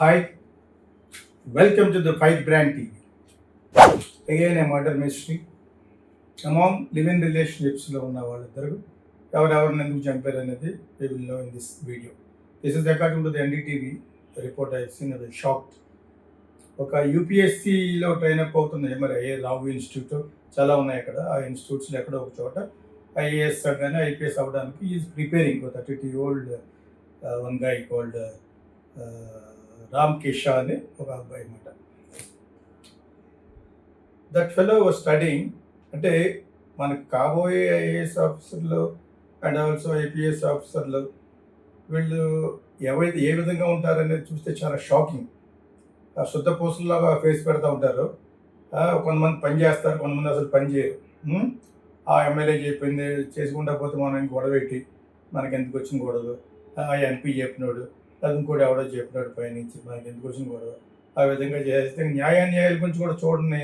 Hi welcome to the fight brand TV again a murder mystery. Among live in రిలేషన్షిప్స్లో ఉన్న వాళ్ళిద్దరు. ఎవరెవరిని ఎందుకు చంపారు అనేది we will know in this video this is according to the NDTV report I seen అది shocked ఒక యూపీఎస్సీలో train up అవుతుంది. మరి ఏ రావు ఇన్స్టిట్యూట్ చాలా ఉన్నాయి అక్కడ. ఆ ఇన్స్టిట్యూట్స్లో ఎక్కడో ఒక చోట. ఐఏఎస్ కానీ ఐపీఎస్ అవ్వడానికి is preparing thirty tea old one guy called Ram కిషా అని ఒక అబ్బాయి అనమాట దట్ ఫెలో స్టడింగ్ అంటే మనకు కాబోయే ఐఏఎస్ ఆఫీసర్లు అండ్ ఆల్సో ఐపీఎస్ ఆఫీసర్లు వీళ్ళు ఎవరైతే ఏ విధంగా ఉంటారనేది చూస్తే చాలా షాకింగ్. ఆ శుద్ధ పూసల్లాగా ఫేస్ పెడతా ఉంటారు. కొంతమంది పని చేస్తారు కొంతమంది అసలు పని చేయరు. ఆ ఎమ్మెల్యే చెప్పింది చేసుకుంటా పోతే మనం గొడవ పెట్టి మనకి ఎందుకు వచ్చిన గొడవ ఆ ఎంపీ చెప్పినోడు. అది కూడా ఎవడో చెప్పినాడు పైనుంచి. మనకి ఎందుకు వచ్చిన గొడవ? ఆ విధంగా చేస్తే న్యాయాన్యాయాల గురించి కూడా చూడని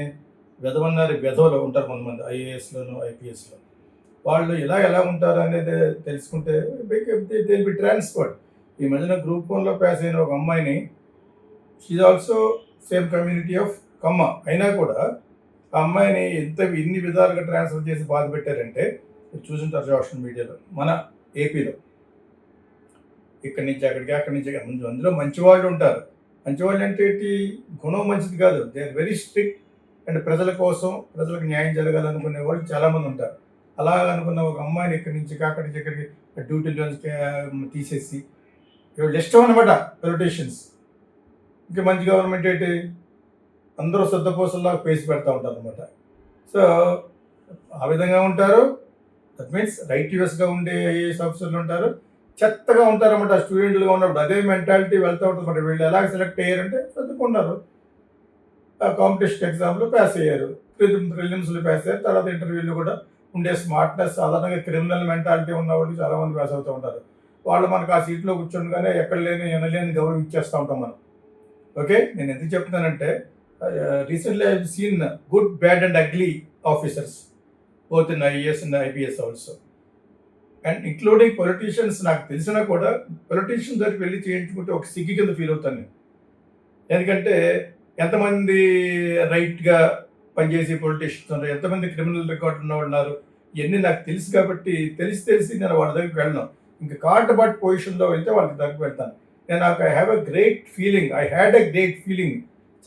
విధమన్నారు విధవలు ఉంటారు కొంతమంది ఐఏఎస్లోను ఐపీఎస్లో వాళ్ళు ఇలా ఎలా ఉంటారు అనేది తెలుసుకుంటే దే బి ట్రాన్స్ఫర్డ్ ఈ మధ్యన గ్రూప్ వన్లో పాస్ అయిన ఒక అమ్మాయిని she's also same community of Kamma అయినా కూడా ఆ అమ్మాయిని ఎంత ఇన్ని విధాలుగా ట్రాన్స్ఫర్ చేసి బాధ పెట్టారంటే చూసింటారు చూసుంటారు సోషల్ మీడియాలో మన ఏపీలో ఇక్కడి నుంచి అక్కడికి అక్కడి నుంచి ముందు అందులో మంచి వాళ్ళు ఉంటారు. మంచి వాళ్ళు అంటే గుణం మంచిది కాదు. They are very strict and ప్రజల కోసం ప్రజలకు న్యాయం జరగాలనుకునే వాళ్ళు చాలామంది ఉంటారు. అలా అనుకున్న ఒక అమ్మాయిని ఇక్కడి నుంచి అక్కడి నుంచి ఇక్కడికి డ్యూటీలో తీసేసి వీళ్ళు ఇష్టం అనమాట పొలిటీషియన్స్ ఇంకా మంచి గవర్నమెంట్ ఏంటి? అందరూ శుద్ధపోసల్లా పేసి పెడతా ఉంటారు అనమాట సో ఆ విధంగా ఉంటారు. దట్ మీన్స్ రైట్ యూఎస్గా ఉండే ఐఏఎస్ ఆఫీసర్లు ఉంటారు. చెత్తగా ఉంటారన్నమాట స్టూడెంట్లుగా ఉన్నప్పుడు. అదే మెంటాలిటీ వెళ్తూ ఉంటుంది మరి. వీళ్ళు ఎలా సెలెక్ట్ అయ్యారంటే చదువుకున్నారు. కాంపిటీషన్ ఎగ్జామ్లో పాస్ అయ్యారు. ప్రిలిమ్స్లో పాస్ అయ్యారు. తర్వాత ఇంటర్వ్యూలు కూడా ఉండే స్మార్ట్నెస్ సాధారణంగా క్రిమినల్ మెంటాలిటీ ఉన్న వాళ్ళు చాలామంది పాస్ అవుతూ ఉంటారు. వాళ్ళు మనకు ఆ సీట్లో కూర్చుండగానే ఎక్కడ లేని ఎనలేని గౌరవం ఇచ్చేస్తూ ఉంటాం మనం. ఓకే? నేను ఎందుకు చెప్తున్నానంటే recently I seen good bad and ugly officers both in IAS and IPS also and including politicians నాకు తెలిసినా కూడా పొలిటీషియన్ దగ్గరికి వెళ్ళి చేయించుకుంటే ఒక సిగ్గి కింద ఫీల్ అవుతాను నేను. ఎందుకంటే ఎంతమంది రైట్గా పనిచేసే పొలిటీషియన్స్ ఉన్నారు ఎంతమంది క్రిమినల్ రికార్డు ఉన్న ఉన్నారు ఇవన్నీ నాకు తెలుసు కాబట్టి తెలిసి తెలిసి నేను వాళ్ళ దగ్గరికి వెళ్ళను. ఇంకా కార్డ్ బట్ పొజిషన్లో వెళ్తే వాళ్ళకి దగ్గరికి వెళ్తాను. నేను నాకు I have a great feeling I had a great feeling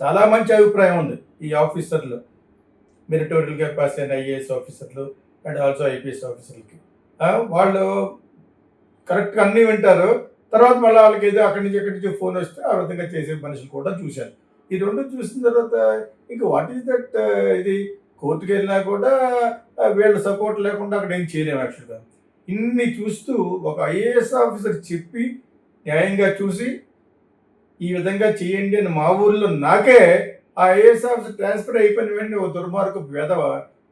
చాలా మంచి అభిప్రాయం ఉంది ఈ ఆఫీసర్లు మెరిటోరియల్గా పాస్ అయిన ఐఏఎస్ ఆఫీసర్లు అండ్ ఆల్సో ఐపీఎస్ ఆఫీసర్లకి వాళ్ళు కరెక్ట్గా అన్నీ వింటారు. తర్వాత మళ్ళీ వాళ్ళకి ఏదో అక్కడి నుంచి ఎక్కడి నుంచి ఫోన్ వస్తే ఆ విధంగా చేసే మనుషులు కూడా చూశాను ఈ రెండు చూసిన తర్వాత ఇంక వాట్ ఈస్ దట్ ఇది కోర్టుకి వెళ్ళినా కూడా వీళ్ళ సపోర్ట్ లేకుండా అక్కడ ఏం చేయలేము యాక్చువల్గా ఇన్ని చూస్తూ ఒక ఐఏఎస్ ఆఫీసర్ చెప్పి న్యాయంగా చూసి ఈ విధంగా చేయండి అని మా ఊర్లో నాకే ఆ ఐఏఎస్ ఆఫీసర్ ట్రాన్స్ఫర్ అయిపోయిన వెంటనే ఒక దుర్మార్గపు వెధవ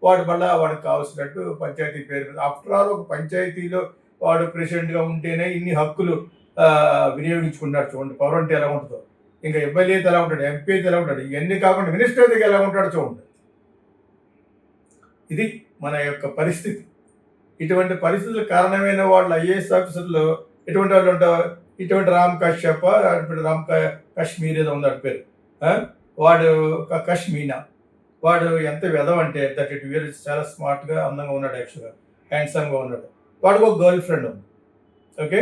వాడు మళ్ళా వాడికి కావాల్సినట్టు పంచాయతీ పేరు ఆఫ్టర్ ఆల్ ఒక పంచాయతీలో వాడు ప్రెసిడెంట్గా ఉంటేనే ఇన్ని హక్కులు వినియోగించుకుంటాడు వినియోగించుకున్నాడు చూడండి. పవర్ అంటే ఎలా ఉంటుందో. ఇంకా ఎమ్మెల్యే అయితే ఎలా ఉంటాడు? ఎంపీ అయితే ఎలా ఉంటాడు? ఇవన్నీ కాకుండా మినిస్టర్ అయితే ఎలా ఉంటాడో చూడండి. ఇది మన యొక్క పరిస్థితి. ఇటువంటి పరిస్థితుల కారణమైన వాళ్ళు ఐఏఎస్ ఆఫీసర్లు ఎటువంటి వాళ్ళు ఉంటారు? ఇటువంటి రామ్ కశ్యప్ రామ్ కాశ్మీర్ కశ్మీర్ ఏదో ఉంది పేరు. వాడు కశ్మీనా? వాడు ఎంత విధం అంటే థర్టీ టూ ఇయర్స్ చాలా స్మార్ట్గా అందంగా ఉన్నాడు యాక్చువల్గా హ్యాండ్సమ్గా ఉన్నాడు. వాడికి ఒక గర్ల్ ఫ్రెండ్ ఉంది ఓకే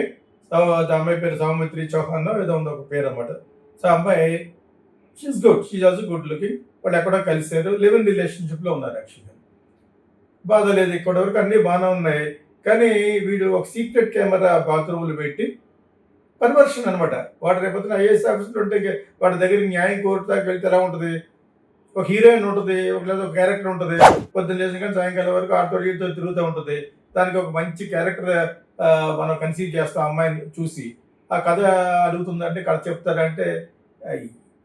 సో ఆ అమ్మాయి పేరు సౌమిత్రి చౌహాన్ ఏదో ఉంది ఒక పేరు అనమాట సో అమ్మాయి she is good she is also good looking వాళ్ళు ఎక్కడో కలిసారు లివ్ ఇన్ రిలేషన్షిప్లో ఉన్నారు యాక్చువల్గా బాధ లేదు ఇక్కడ వరకు. అన్నీ బాగానే ఉన్నాయి. కానీ వీడు ఒక సీక్రెట్ కెమెరా బాత్రూములు పెట్టి పర్వర్షన్ అనమాట వాడు రేపొద్దున ఐఏఎస్ ఆఫీసులు ఉంటే వాటి వాడి న్యాయం కోరుతాకి వెళ్తే ఎలా ఉంటుంది? ఒక హీరోయిన్ ఉంటుంది ఒక లేదా ఒక క్యారెక్టర్ ఉంటుంది. పొద్దున్న లేచిన కానీ సాయంకాలం వరకు ఆటో వీటితో తిరుగుతూ ఉంటుంది. దానికి ఒక మంచి క్యారెక్టర్ మనం కన్సీవ్ చేస్తాం అమ్మాయిని చూసి. ఆ కథ అడుగుతుందంటే కథ చెప్తారంటే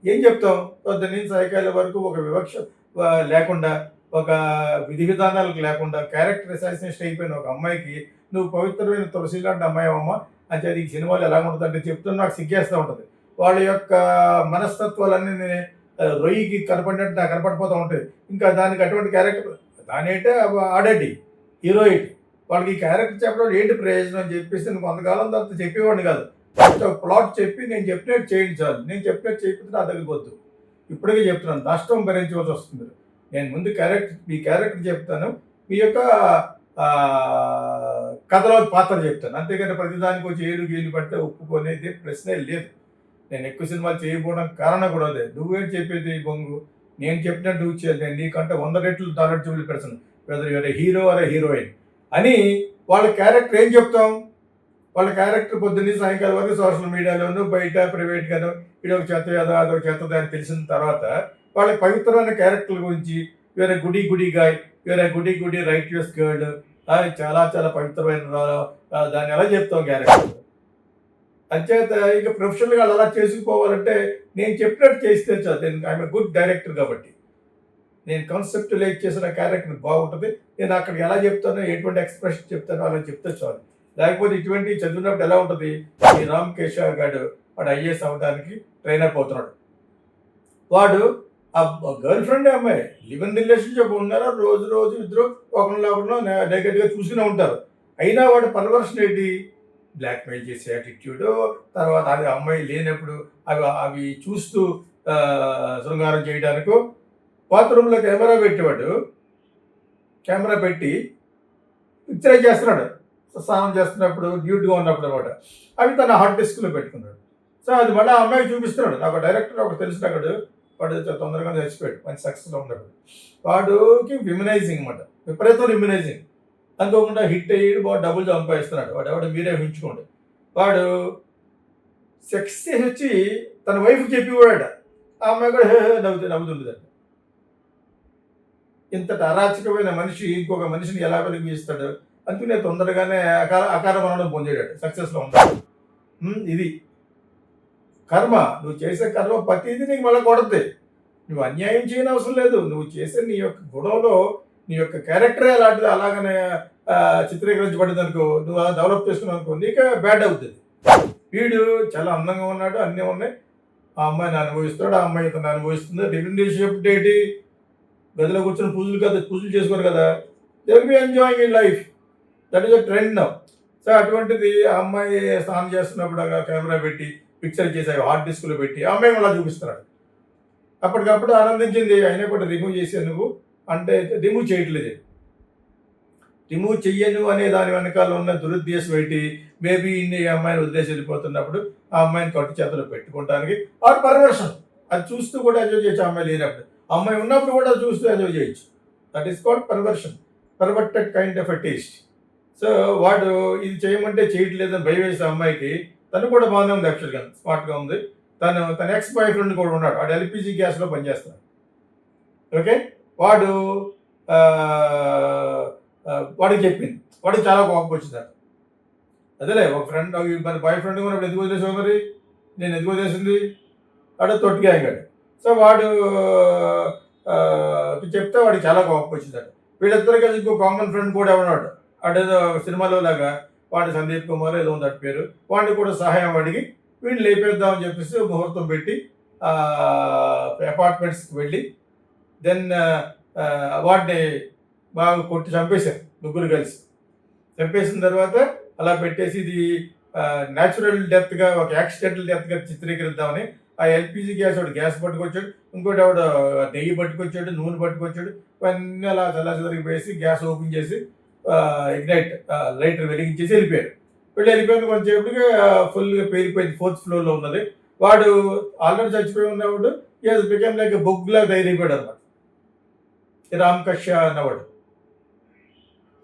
ఏం చెప్తాం పొద్దున్న నుంచి సాయంకాలం వరకు ఒక వివక్ష లేకుండా ఒక విధి విధానాలకు లేకుండా క్యారెక్టర్ అసాసినేషన్ అయిపోయిన ఒక అమ్మాయికి నువ్వు పవిత్రమైన తులసి లాంటి అమ్మాయి అమ్మ అంటే అది ఈ సినిమాలు ఎలా ఉంటుంది అంటే చెప్తున్నా నాకు సిగ్గేస్తూ ఉంటుంది. వాళ్ళ యొక్క మనస్తత్వాలన్నీ నేను, రొయ్యికి కనపడినట్టు నాకు కనపడిపోతూ ఉంటుంది. ఇంకా దానికి అటువంటి క్యారెక్టర్ దాని అంటే ఆడేటి హీరోయిట్ వాళ్ళకి ఈ క్యారెక్టర్ చెప్పడం ఏంటి ప్రయోజనం అని చెప్పేసి నేను కొంతకాలం తర్వాత చెప్పేవాడిని కాదు. ఫస్ట్ ప్లాట్ చెప్పి నేను చెప్పినట్టు చేయండి చాలు నేను చెప్పినట్టు చేయకపోతే నా దగ్గరికి వద్దు. ఇప్పటికే చెప్తున్నాను నష్టం భరించవలసి వస్తుంది నేను ముందు క్యారెక్టర్ మీ క్యారెక్టర్ చెప్తాను. మీ యొక్క కథలో పాత్ర చెప్తాను. అంతేకాని ప్రతిదానికి వచ్చి ఏలు గీలు పడితే ఒప్పుకునేది ప్రశ్నే లేదు. నేను ఎక్కువ సినిమాలు చేయకపోవడం కారణం కూడా అదే. నువ్వేం చెప్పేది బొంగు. నేను చెప్పినట్టు నువ్వు చేయాలి. నేను నీకంటే వంద రెట్లు దాని చూపులు పెడతాను వెదర్ హీరో అరే హీరోయిన్ అని వాళ్ళ క్యారెక్టర్ ఏం చెప్తాం? వాళ్ళ క్యారెక్టర్ పొద్దున్నే సాయంకాలం వరకు సోషల్ మీడియాలోను బయట ప్రైవేట్గాను ఇది ఒక చెత్త ఏదో అదొక చెత్తది అని తెలిసిన తర్వాత వాళ్ళ పవిత్రమైన క్యారెక్టర్ల గురించి వేరే గుడి గుడి గాయ్ వేరే గుడి గుడి రైట్ యూస్ గర్ల్ అది చాలా చాలా పవిత్రమైన దాన్ని ఎలా చెప్తాం క్యారెక్టర్ అంచేత ఇక ప్రొఫెషనల్గా అలా చేసుకుపోవాలంటే నేను చెప్పినట్టు చేస్తే చాలు. నేను ఐఎమ్ గుడ్ డైరెక్టర్ కాబట్టి. నేను కాన్సెప్ట్ లైక్ చేసిన క్యారెక్టర్ బాగుంటుంది. నేను అక్కడ ఎలా చెప్తానో ఎటువంటి ఎక్స్ప్రెషన్ చెప్తానో అలా చెప్తే చాలు. లేకపోతే ఇటువంటి చదివినప్పుడు ఎలా ఉంటుంది? ఈ రామ్ కేశవ్ గారు వాడు ఐఏఎస్ అవ్వడానికి ట్రైన్ అయిపోతున్నాడు వాడు ఆ గర్ల్ ఫ్రెండ్ అమ్మాయి. లివ్ ఇన్ రిలేషన్షిప్ ఉన్నారా? రోజు రోజు ఇద్దరు ఒకరిలో ఒకరిలో నెగటివ్గా చూస్తూనే ఉంటారు. అయినా వాడు పర్వర్షన్ ఏంటి? బ్లాక్మెయిల్ చేసే యాటిట్యూడ్ తర్వాత అది అమ్మాయి లేనప్పుడు అవి అవి చూస్తూ శృంగారం చేయడానికి బాత్రూంలో కెమెరా పెట్టేవాడు. కెమెరా పెట్టి పిక్చరైజ్ చేస్తున్నాడు? స్నానం చేస్తున్నప్పుడు డ్యూటీగా ఉన్నప్పుడు అనమాట అవి తన హార్డ్ డిస్క్లో పెట్టుకున్నాడు. సో అది మళ్ళీ ఆ అమ్మాయి చూపిస్తున్నాడు. నాకు డైరెక్టర్ ఒక తెలిసిన అక్కడ వాడు తొందరగా చచ్చిపోయాడు. మంచి సక్సెస్లో ఉన్నాడు వాడుకి విమినైజింగ్ అనమాట విపరీతం విమినైజింగ్ అనుకోకుండా హిట్ అయ్యి వాడు డబ్బులు సంపాదిస్తున్నాడు. వాడు ఎవడు మీరే ఊహించుకోండి. వాడు సెక్స్ చేసి వచ్చి తన వైఫ్ చెప్పి వాడు ఆ అమ్మాయి కూడా హే నవ్వుతూ నవ్వుతుంది ఇంతటి అరాచకమైన మనిషి ఇంకొక మనిషిని ఎలా వెలిగిస్తాడు? అందుకనే తొందరగానే అకార అకార మరణం పొందేటాడు సక్సెస్లో ఉంటాడు ఇది. కర్మ. నువ్వు చేసే కర్మ ప్రతిదీ నీకు మళ్ళీ కొడుతుంది నువ్వు అన్యాయం చేయని అవసరం లేదు. నువ్వు చేసే నీ యొక్క గొడవలో నీ యొక్క క్యారెక్టరే అలాంటిది అలాగనే చిత్రీకరించబడింది అనుకో నువ్వు అలా డెవలప్ చేసుకున్నావు అనుకో నీకే బ్యాడ్ అవుతుంది. వీడు చాలా అందంగా ఉన్నాడు అన్నీ ఉన్నాయి. ఆ అమ్మాయిని అనుభవిస్తాడు ఆ అమ్మాయి ఇతను అనుభవిస్తుంది. రిలేషన్షిప్ ఏంటి గదిలో కూర్చొని పూజలు కదా పూజలు చేసుకోరు కదా. They be enjoying in life that is a trend now so అటువంటిది ఆ అమ్మాయి స్నానం చేస్తున్నప్పుడు కెమెరా పెట్టి పిక్చర్ చేసి హార్డ్ డిస్క్లో పెట్టి ఆ అమ్మాయి అలా చూపిస్తున్నాడు. అప్పటికప్పుడు ఆనందించింది అయినా కూడా రిమూవ్ చేసే నువ్వు అంటే రిమూవ్ చేయట్లేదు. రిమూవ్ చెయ్యను అనే దాని వెనకాల ఉన్న దురుద్దేశం ఏంటి? మేబీ ఇన్ని ఈ అమ్మాయిని వదిలేసి వెళ్ళిపోతున్నప్పుడు ఆ అమ్మాయిని కట్టు చేతలు పెట్టుకోవడానికి ఆర్ పర్వర్షన్ అది చూస్తూ కూడా ఎంజాయ్ చేయొచ్చు అమ్మాయి లేనప్పుడు. అమ్మాయి ఉన్నప్పుడు కూడా చూస్తూ ఎంజాయ్ చేయొచ్చు. That is called perversion perverted kind of a taste so వాడు ఇది చేయమంటే చేయట్లేదని భయం వేసిన అమ్మాయికి తను కూడా బాగానే ఉంది యాక్చువల్గా స్మార్ట్గా ఉంది. తను తన ఎక్స్ బాయ్ ఫ్రెండ్ కూడా ఉన్నాడు. వాడు ఎల్పిజి గ్యాస్లో పనిచేస్తాడు ఓకే వాడు వాడికి చెప్పింది. వాడికి చాలా కోపం వచ్చిందట అదేలే ఒక ఫ్రెండ్ మరి బాయ్ ఫ్రెండ్ కూడా ఎందుకు వదిలేసావు మరి? నేను ఎందుకు వదిలేసింది? వాడు తొట్టిగా అయ్యాడు సో వాడు చెప్తే వాడికి చాలా కోపం వచ్చిందట వీళ్ళిద్దరు కలిసి ఇంకో కామన్ ఫ్రెండ్ కూడా ఉన్నాడు. అడేదో సినిమాలో లాగా వాడు సందీప్ కుమార్ ఏదో ఉంది అటు పేరు. వాడిని కూడా సహాయం అడిగి వీడిని లేపేద్దామని చెప్పేసి ముహూర్తం పెట్టి అపార్ట్మెంట్స్కి వెళ్ళి దెన్ వాటిని uh, uh, బాగా కొట్టి చంపేశారు ముగ్గురు కలిసి. చంపేసిన తర్వాత అలా పెట్టేసి ఇది న్యాచురల్ డెత్గా ఒక యాక్సిడెంటల్ డెత్గా చిత్రీకరిద్దామని ఆ ఎల్పిజి గ్యాస్ ఒకటి గ్యాస్ పట్టుకొచ్చాడు ఇంకోటి ఆవిడ నెయ్యి పట్టుకొచ్చాడు నూనె పట్టుకొచ్చాడు ఇవన్నీ అలా చల్లాచదరికి వేసి గ్యాస్ ఓపెన్ చేసి ఇగ్నైట్ లైటర్ వెలిగించేసి వెళ్ళిపోయారు. వెళ్ళి వెళ్ళిపోయిన కొంచెంసేపటికి ఫుల్గా పేలిపోయింది ఫోర్త్ ఫ్లోర్లో ఉన్నది. వాడు ఆల్రెడీ చచ్చిపోయి ఉన్నవాడు ఈజ్ బికమ్ లైక్ బొగ్గులా తయారైపోయాడు అనమాట రామ్ కష్య అన్నవాడు.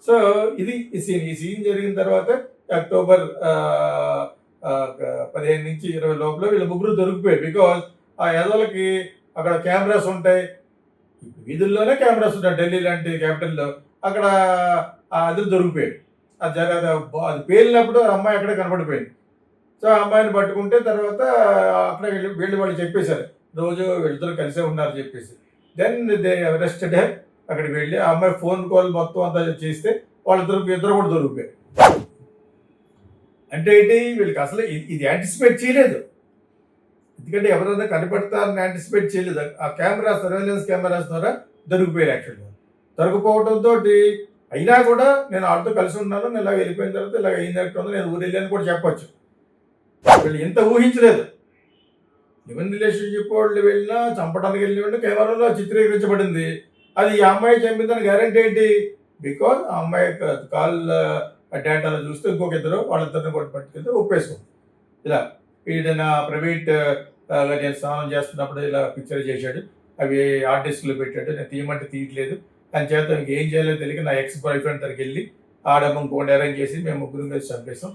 సో ఇది ఈ సీన్. ఈ సీన్ జరిగిన తర్వాత అక్టోబర్ పదిహేను నుంచి ఇరవై లోపల వీళ్ళ ముగ్గురు దొరికిపోయాయి బికాజ్ ఆ ఎదలకి అక్కడ కెమెరాస్ ఉంటాయి. వీధుల్లోనే కెమెరాస్ ఉంటాయి. ఢిల్లీ లాంటి క్యాపిటల్లో అక్కడ ఆ అది దొరికిపోయాడు అది జర అది పేలినప్పుడు ఆ అమ్మాయి అక్కడే కనపడిపోయింది. సో ఆ అమ్మాయిని పట్టుకుంటే తర్వాత అక్కడ వెళ్ళి వెళ్ళి వాళ్ళు చెప్పేశారు. రోజు వీళ్ళిద్దరు కలిసే ఉన్నారు చెప్పేసి. దెన్ దే అరెస్టెడ్ హెర్ అక్కడికి వెళ్ళి ఆ అమ్మాయి ఫోన్ కాల్ మొత్తం అంతా చేస్తే వాళ్ళిద్దరు ఇద్దరు కూడా దొరికిపోయారు. అంటే ఏంటి? వీళ్ళకి అసలు ఇది- ఇది యాంటిసిపేట్ చేయలేదు. ఎందుకంటే ఎవరైనా కనిపెడతారని యాంటిసిపేట్ చేయలేదు. ఆ కెమెరా సర్వేలెన్స్ కెమెరాస్ ద్వారా దొరికిపోయారు యాక్చువల్గా దొరికిపోవడంతో అయినా కూడా నేను ఆడితో కలిసి ఉన్నాను నేను ఇలా వెళ్ళిపోయిన తర్వాత ఇలా అయింది ఉంది నేను ఊరు వెళ్ళాను కూడా చెప్పచ్చు. వీళ్ళు ఇంత ఊహించలేదు. లివెన్ రిలేషన్షిప్ వాళ్ళు వెళ్ళినా చంపడానికి వెళ్ళిన కెమెరాలో చిత్రీకరించబడింది. అది ఈ అమ్మాయి చంపిందని గ్యారంటీ ఏంటి? బికాజ్ ఆ అమ్మాయి కాల్ డేటాలో చూస్తే ఇంకొక ఇద్దరు వాళ్ళిద్దరిని కూడా పట్టుకెళ్తే ఒప్పేసుకుంది. ఇలా ఏదైనా ప్రైవేట్ నేను స్నానం చేస్తున్నప్పుడు ఇలా పిక్చర్ చేశాడు. అవి ఆర్టిస్టులు పెట్టాడు. నేను తీయమంటే తీయట్లేదు. దాని చేత ఇంకేం చేయాలో తెలియక నా ఎక్స్ బాయ్ ఫ్రెండ్ దగ్గరికి వెళ్ళి ఆడమ్మ ఇంకోటి అరేంజ్ చేసి మేము ముగ్గురు మీద చంపేసాం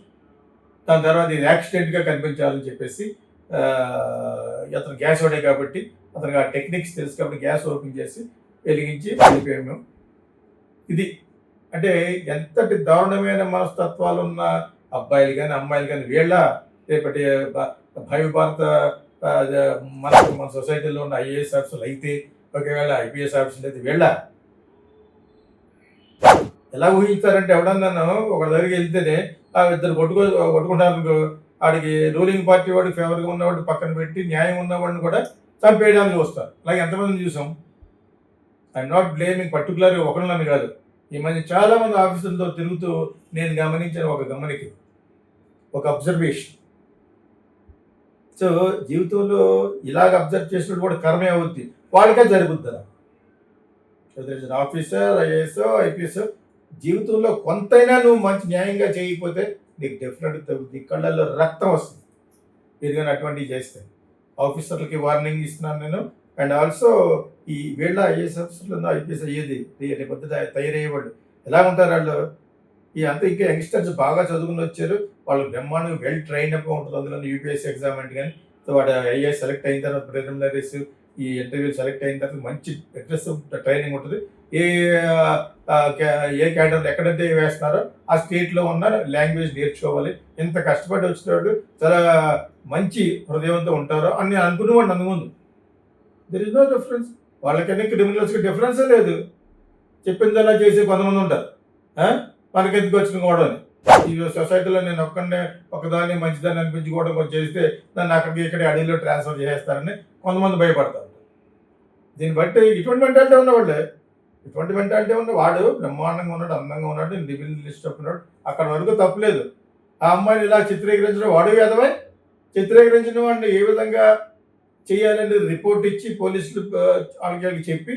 దాని తర్వాత ఇది యాక్సిడెంట్గా కనిపించాలని చెప్పేసి అతను గ్యాస్ వాడే కాబట్టి అతనికి ఆ టెక్నిక్స్ తెలుసు కాబట్టి గ్యాస్ ఓపెన్ చేసి వెలిగించి వెళ్ళిపోయాం మేము. ఇది అంటే ఎంతటి దారుణమైన మనస్తత్వాలు ఉన్న అబ్బాయిలు కానీ అమ్మాయిలు కానీ వీళ్ళ రేపటి భ- భావి భారత మన మన సొసైటీలో ఉన్న ఐఏఎస్ ఆఫీసులు అయితే ఒకవేళ ఐపీఎస్ ఆఫీసులు అయితే వీళ్ళ ఎలా ఊహిస్తారంటే ఎవడన్నాను ఒక దగ్గరికి వెళ్తేనే ఆ ఇద్దరు కొట్టుకో కొట్టుకుంటారు వాడికి రూలింగ్ పార్టీ వాడికి ఫేవర్గా ఉన్నవాడు పక్కన పెట్టి న్యాయం ఉన్నవాడిని కూడా చంపేయడానికి వస్తారు అలాగే ఎంతమంది చూసాం? ఐఎమ్ నాట్ బ్లేమింగ్ పర్టికులర్ ఒకళ్ళని కాదు. ఈ మధ్య చాలా మంది ఆఫీసులతో తిరుగుతూ నేను గమనించిన ఒక గమనిక ఒక అబ్జర్వేషన్ సో జీవితంలో ఇలాగ అబ్జర్వ్ చేసినట్టు కూడా కర్మే అవుద్ది. వాళ్ళకే జరుగుతుంది ఆఫీసర్ ఐఏఎస్ ఐపీఎస్ జీవితంలో కొంతైనా నువ్వు మంచి న్యాయంగా చేయకపోతే నీకు డెఫినెట్ తగ్గుతుంది కళ్ళల్లో రక్తం వస్తుంది. ఏదైనా అటువంటివి చేస్తే. ఆఫీసర్లకి వార్నింగ్ ఇస్తున్నాను నేను. అండ్ ఆల్సో ఈ వీళ్ళ ఐఏఎస్ ఆఫీసర్లు ఐపీఎస్ అయ్యేది రేపు తయారయ్యేవాళ్ళు. ఎలా ఉంటారు వాళ్ళు? ఈ అంతా ఇంకా యంగ్స్టర్స్ బాగా చదువుకుని వచ్చారు. వాళ్ళు బ్రహ్మాండంగా వెల్ ట్రైన్ అప్ ఉంటుంది అందులో యూపీఎస్సీ ఎగ్జామ్ అంటే కానీ సో వాడు ఐఏఎస్ సెలెక్ట్ అయిన తర్వాత ప్రిలిమినరీస్ ఈ ఇంటర్వ్యూ సెలెక్ట్ అయిన తర్వాత మంచి అగ్రెసివ్ ట్రైనింగ్ ఉంటుంది. ఏ ఏ క్యాడర్ ఎక్కడైతే వేస్తున్నారో ఆ స్టేట్లో ఉన్న లాంగ్వేజ్ నేర్చుకోవాలి. ఎంత కష్టపడి వచ్చినప్పుడు చాలా మంచి హృదయంతో ఉంటారో అని నేను అనుకునేవాడిని అందుముందు దెర్ ఇస్ నో డిఫరెన్స్ వాళ్ళకన్నా క్రిమినల్స్కి డిఫరెన్సే లేదు. చెప్పిందలా చేసే కొంతమంది ఉంటారు. మనకి ఎందుకు వచ్చిన గొడవ ఈ సొసైటీలో నేను ఒక్కడే ఒకదాన్ని మంచిదాన్ని అనిపించుకోవడం కొంచెం చేస్తే నన్ను అక్కడికి ఇక్కడ అడవిలో ట్రాన్స్ఫర్ చేసేస్తారని కొంతమంది భయపడతారు. దీన్ని బట్టి ఇటువంటి మెంటాలిటీ ఉన్నవాళ్ళే. ఇటువంటి మెంటాలిటీ ఉన్న వాడు బ్రహ్మాండంగా ఉన్నాడు అందంగా ఉన్నాడు డివిజన్ లిస్ట్ ఉన్నాడు అక్కడ వరకు తప్పలేదు. ఆ అమ్మాయిని ఇలా చిత్రీకరించడం వాడు వేదమే చిత్రీకరించిన వాడిని ఏ విధంగా చేయాలని రిపోర్ట్ ఇచ్చి పోలీసులు ఆ, వాళ్ళకి చెప్పి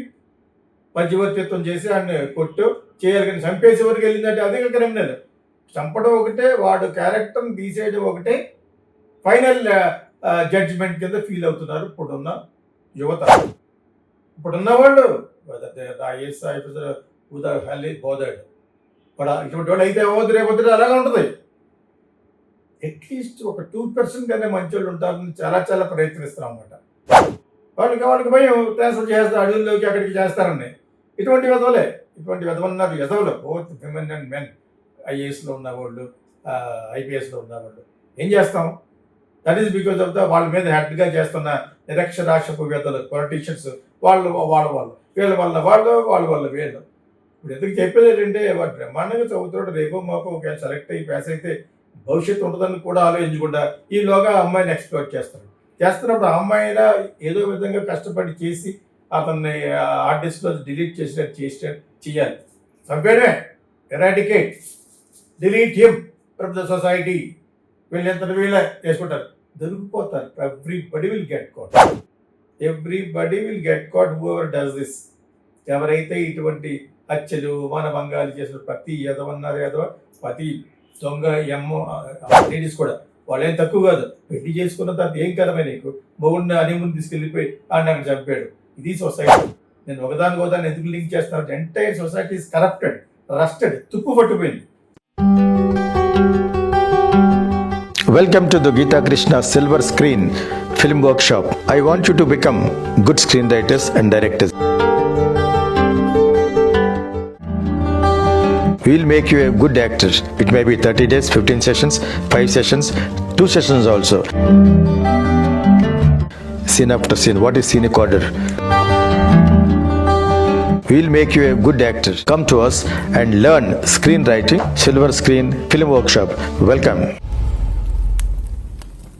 మధ్యవర్తిత్వం చేసి ఆయన కొట్టు చేయాలి కానీ చంపేసే వరకు వెళ్ళిందంటే అదే క్రిమినల్ చంపడం ఒకటే వాడు క్యారెక్టర్ని తీసేయడం ఒకటే ఫైనల్ జడ్జిమెంట్ కింద ఫీల్ అవుతున్నారు. ఇప్పుడున్న యువత. ఇప్పుడున్న వాళ్ళు ఐఎస్ ఆఫీసర్ ఉదా హెల్లీ బోదాడు ఇప్పుడు ఇటువంటి వాళ్ళు అయితే ఏమవుతుంది రేపొద్దు అలాగే ఉంటుంది. అట్లీస్ట్ ఒక టూ పర్సెంట్ కన్నా మంచి వాళ్ళు ఉంటారని చాలా చాలా ప్రయత్నిస్తాం అనమాట వాళ్ళకి వాళ్ళకి భయం ట్రాన్స్ఫర్ చేస్తారు అడవుల్లోకి అక్కడికి చేస్తారని. ఇటువంటి విధవలే. ఇటువంటి విధవన్నారు విధవలు బోత్ విమెన్ అండ్ మెన్ ఐఏఎస్లో ఉన్నవాళ్ళు ఐపీఎస్లో ఉన్నవాళ్ళు. ఏం చేస్తాం? That is because of the వాళ్ళ మీద హెడ్గా చేస్తున్న నిరక్షరాశపు వేతలు పొలిటీషియన్స్ వాళ్ళు వాళ్ళ వాళ్ళు వీళ్ళ వల్ల వాళ్ళు వాళ్ళ వల్ల వీళ్ళు. ఇప్పుడు ఎందుకు చెప్పేది ఏంటంటే వాడు బ్రహ్మాండంగా చదువుతున్నాడు రేపో మాపో ఒకవేళ సెలెక్ట్ అయ్యి పాస్ అయితే భవిష్యత్తు ఉంటుందని కూడా ఆలోచించకుండా ఈలోగా అమ్మాయిని ఎక్స్ప్లోర్ చేస్తాడు. చేస్తున్నప్పుడు ఆ అమ్మాయిలా ఏదో విధంగా కష్టపడి చేసి అతన్ని ఆర్టిస్ట్లో డిలీట్ చేసినట్టు చేసినట్టు చేయాలి. చంపేయడమే eradicate delete him from the society వీళ్ళు ఎంత వీళ్ళే చేసుకుంటారు దొరికిపోతారు. Everybody will get caught everybody will get caught whoever does this ఎవరైతే ఇటువంటి హత్యలు మానభంగాలు చేసిన ప్రతి ఎదవన్నారు ఎదవ ప్రతి దొంగ ఎమ్మో లేడీస్ కూడా వాళ్ళేం తక్కువ కాదు. పెళ్ళి చేసుకున్న తర్వాత ఏం కరమే నీకు? మొగుడిని అని ముందు తీసుకెళ్ళిపోయి ఆయన నాకు చంపాడు. ఇది సొసైటీ నేను ఒకదాని ఒకదాన్ని ఎందుకు లింక్ చేస్తాను entire society is corrupted rusted తుప్పు పట్టుపోయింది Welcome to the Gita Krishna Silver Screen Film Workshop. I want you to become good screenwriters and directors. We'll make you a good actor. It may be 30 days, 15 sessions, 5 sessions, 2 sessions also. Scene after scene. What is scenic order? We'll make you a good actor. Come to us and learn screenwriting, Silver Screen Film Workshop. Welcome.